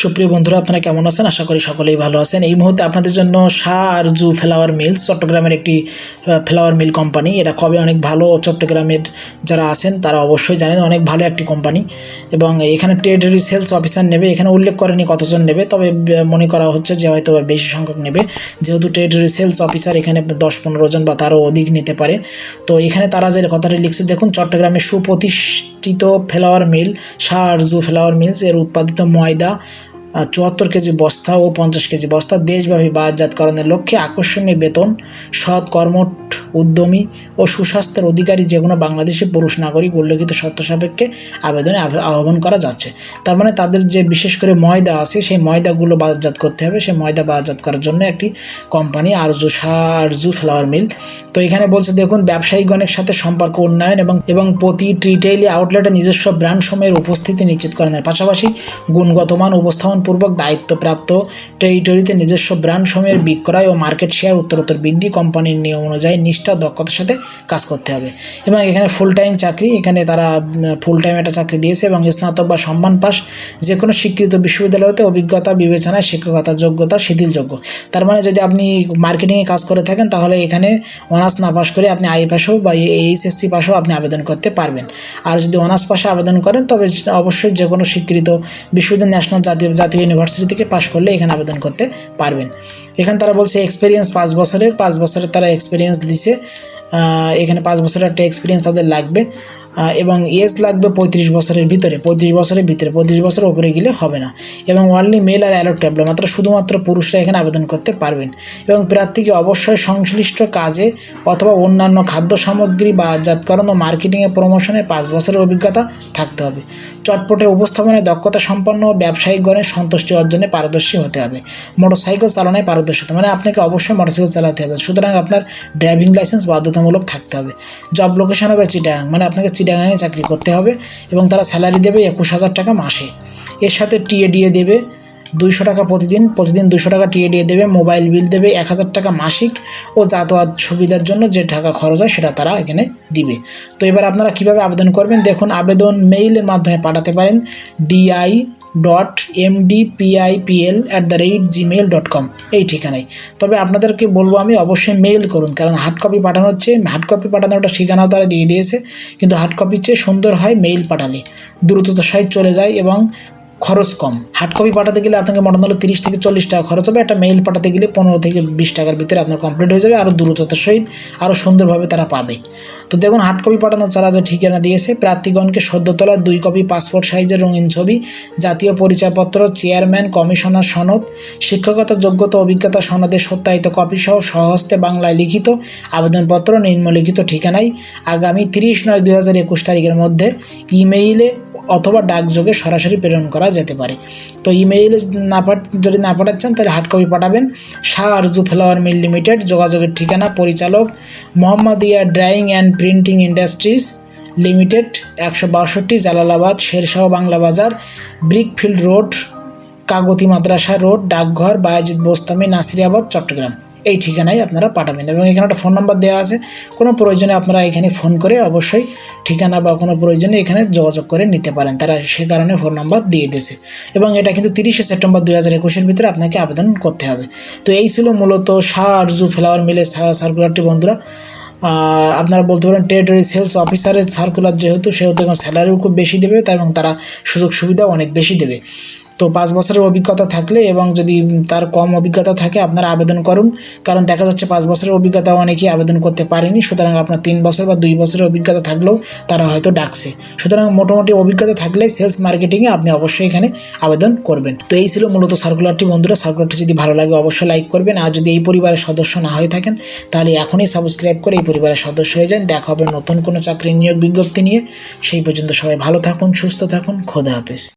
সুপ্রিয় বন্ধুরা, আপনারা কেমন আছেন? আশা করি সকলেই ভালো আছেন। এই মুহূর্তে আপনাদের জন্য শাহ আরজু ফ্লাওয়ার মিলস চট্টগ্রামের একটি ফ্লাওয়ার মিল কোম্পানি এটা কবে অনেক ভালো চট্টগ্রামের যারা আছেন, তারা অবশ্যই জানেন অনেক ভালো একটি কোম্পানি এবং এখানে টেরিটরি সেলস অফিসার নেবে। এখানে উল্লেখ করেনি কতজন নেবে, তবে মনে করা হচ্ছে যে হয়তো বেশি সংখ্যক নেবে। যেহেতু টেরিটরি সেলস অফিসার এখানে দশ পনেরো জন বা তারও অধিক নিতে পারে। তো এখানে তারা যে কথাটি লিখছে, দেখুন চট্টগ্রামের সুপ্রতিষ্ঠিত flour mill Shah Arju flour mills এর উৎপাদিত ময়দা চুয়াত্তর কেজি বস্তা ও পঞ্চাশ কেজি বস্তা দেশব্যাপী বাজাতকরণের লক্ষ্যে আকর্ষণীয় বেতন সৎ কর্মঠ উদ্যমী ও সুস্বাস্থ্যের অধিকারী যে কোনো বাংলাদেশি পুরুষ নাগরিক উল্লেখিত শর্ত সাপেক্ষে আবেদনে আহ্বান করা যাচ্ছে। তার মানে তাদের যে বিশেষ করে ময়দা আছে, সেই ময়দাগুলো বাজারজাত করতে হবে। সেই ময়দা বাজারজাত করার জন্য একটি company Arju Shah Arju flour mill. তো এখানে বলছে, দেখুন ব্যবসায়িকগণের সাথে সম্পর্ক উন্নয়ন এবং এবং প্রতি রিটেইলি আউটলেটে নিজস্ব ব্র্যান্ড সময়ের উপস্থিতি নিশ্চিতকরণের পাশাপাশি গুণগত মান উপস্থাপনপূর্বক দায়িত্বপ্রাপ্ত টেরিটরিতে নিজস্ব ব্র্যান্ড সময়ের বিক্রয় ও মার্কেট শেয়ার উত্তরোত্তর বৃদ্ধি কোম্পানির নিয়ম অনুযায়ী নিষ্ঠা দক্ষতার সাথে কাজ করতে হবে। এবং এখানে ফুল টাইম চাকরি, এখানে তারা ফুল টাইম একটা চাকরি দিয়েছে এবং স্নাতক বা সম্মান পাস যে কোনো স্বীকৃত বিশ্ববিদ্যালয়তে অভিজ্ঞতা, বিবেচনায় শিক্ষকতা, যোগ্যতা, শিথিলযোগ্য। তার মানে যদি আপনি মার্কেটিংয়ে কাজ করে থাকেন, তাহলে এখানে অনার্স না পাস করে আপনি আই পাসও বা এইচএসসি পাসও আপনি আবেদন করতে পারবেন। আর যদি অনার্স পাশে আবেদন করেন, তবে অবশ্যই যে কোনো স্বীকৃত বিশ্ববিদ্যালয় ন্যাশনাল জাতীয় জাতীয় ইউনিভার্সিটি থেকে পাশ করলে এখানে আবেদন করতে পারবেন। এখানে তারা বলছে এক্সপিরিয়েন্স পাঁচ বছরের পাঁচ বছরের তারা এক্সপিরিয়েন্স দিছে। এখানে পাঁচ বছরের একটা এক্সপিরিয়েন্স তাদের লাগবে। এবং এজ লাগবে পঁয়ত্রিশ বছরের ভিতরে, পঁয়ত্রিশ বছরের ভিতরে, পঁয়ত্রিশ বছরের উপরে গেলে হবে না। এবং অনলি মেল আর অ্যালোট ট্যাবলো মাত্র শুধুমাত্র পুরুষরা এখানে আবেদন করতে পারবেন। এবং প্রার্থীকে অবশ্যই সংশ্লিষ্ট কাজে অথবা অন্যান্য খাদ্য সামগ্রী বাজাতকরণ ও মার্কেটিংয়ে প্রমোশনে পাঁচ বছরের অভিজ্ঞতা থাকতে হবে। চটপটে উপস্থাপনায় দক্ষতা সম্পন্ন ও ব্যবসায়িকগণের সন্তুষ্টি অর্জনে পারদর্শী হতে হবে। মোটরসাইকেল চালানোয় পারদর্শী মানে আপনাকে অবশ্যই মোটরসাইকেল চালাতে হবে। সুতরাং আপনার ড্রাইভিং লাইসেন্স বাধ্যতামূলক থাকতে হবে। জব লোকেশন হবে চিটাং মানে আপনাকে চিটাগাংয়ে চাকরি করতে হবে এবং তারা স্যালারি দেবে একুশ হাজার টাকা মাসে। এর সাথে টিএডিএ দেবে দুইশো টাকা প্রতিদিন প্রতিদিন দুশো টাকা টিএডিএ দেবে, মোবাইল বিল দেবে এক হাজার টাকা মাসিক ও যাতায়াত সুবিধার জন্য যে টাকা খরচ হয় সেটা তারা এখানে দিবে। তো এবার আপনারা কীভাবে আবেদন করবেন? দেখুন, আবেদন মেইলের মাধ্যমে পাঠাতে পারেন। DI dot MDPIPL at the rate Gmail dot com এই ঠিকানায়। তবে আপনাদেরকে বলব আমি অবশ্যই মেইল করুন, কারণ হার্ড কপি পাঠানো হচ্ছে হার্ড কপি পাঠানোটা ঠিকানাও তারা দিয়ে দিয়েছে, কিন্তু হার্ড কপির চেয়ে সুন্দর হয় মেইল পাঠালে। দ্রুততার সহিত চলে যায় এবং খরচ কম। হার্ড কপি পাঠাতে গেলে আপনাকে মোটামুটি তিরিশ থেকে চল্লিশ টাকা খরচ হবে। একটা মেইল পাঠাতে গেলে পনেরো থেকে বিশ টাকার ভিতরে আপনার কমপ্লিট হয়ে যাবে আরও দ্রুততার সহিত আরও সুন্দরভাবে তারা পাবে। তো দেখুন হার্ড কপি পাঠানোর চারা যে ঠিকানা দিয়েছে, প্রার্থীগণকে সদ্য তোলা দুই কপি পাসপোর্ট সাইজের রঙিন ছবি, জাতীয় পরিচয়পত্র চেয়ারম্যান কমিশনার সনদ, শিক্ষকতা যোগ্যতা, অভিজ্ঞতা সনদের সত্যায়িত কপি সহ সহস্তে বাংলায় লিখিত আবেদনপত্র, নিম্নলিখিত ঠিকানায় আগামী তিরিশ নয় দু হাজার একুশ তারিখের মধ্যে ইমেইলে অথবা ডাকযোগে সরাসরি প্রেরণ করা যেতে পারে। তো ইমেইলে না পাঠ, যদি না পাঠাচ্ছেন, তাহলে হার্ড কপি পাঠাবেন। Shah Arzu flour mill limited, যোগাযোগের ঠিকানা, পরিচালক Mohammadia drying and printing industries limited, একশো বাষট্টি, Jalalabad, Shershah, Bangla Bazar, brickfield road, Kagti Madrasa road, ডাকঘর বায়াজিৎ বোস্তামি, নাসিরিয়াবাদ, চট্টগ্রাম। এই ঠিকানায় আপনারা পাঠাবেন এবং এখানে একটা ফোন নাম্বার দেওয়া আছে। কোনো প্রয়োজনে আপনারা এখানে ফোন করে অবশ্যই ঠিকানা বা কোনো প্রয়োজনে এখানে যোগাযোগ করে নিতে পারেন। তারা সে কারণে ফোন নাম্বার দিয়ে দিয়েছে। এবং এটা কিন্তু তিরিশে সেপ্টেম্বর দুই হাজার একুশের ভিতরে আপনাকে আবেদন করতে হবে। তো এই ছিল মূলত শাহ আরজু ফ্লাওয়ার মিলের সার্কুলারটি বন্ধুরা। আপনারা বলতে পারেন টেরিটরি সেলস অফিসারের সার্কুলার যেহেতু, সেহেতু এবং স্যালারিও খুব বেশি দেবে এবং তারা সুযোগ সুবিধা অনেক বেশি দেবে। তো পাঁচ বছরের অভিজ্ঞতা থাকলে এবং যদি তার কম অভিজ্ঞতা থাকে, আপনারা আবেদন করুন। কারণ দেখা যাচ্ছে পাঁচ বছরের অভিজ্ঞতা অনেকেই আবেদন করতে পারেনি। সুতরাং আপনার তিন বছর বা দুই বছরের অভিজ্ঞতা থাকলেও তারা হয়তো ডাকছে। সুতরাং মোটামুটি অভিজ্ঞতা থাকলে সেলস মার্কেটিংয়ে আপনি অবশ্যই এখানে আবেদন করবেন। তো এই ছিল মূলত সার্কুলারটি বন্ধুরা। সার্কুলারটি যদি ভালো লাগে অবশ্যই লাইক করবেন। আর যদি এই পরিবারের সদস্য না হয়ে থাকেন, তাহলে এখনই সাবস্ক্রাইব করে এই পরিবারের সদস্য হয়ে যান। দেখা হবে নতুন কোনো চাকরি নিয়োগ বিজ্ঞপ্তি নিয়ে। সেই পর্যন্ত সবাই ভালো থাকুন, সুস্থ থাকুন। খোদা হাফেজ।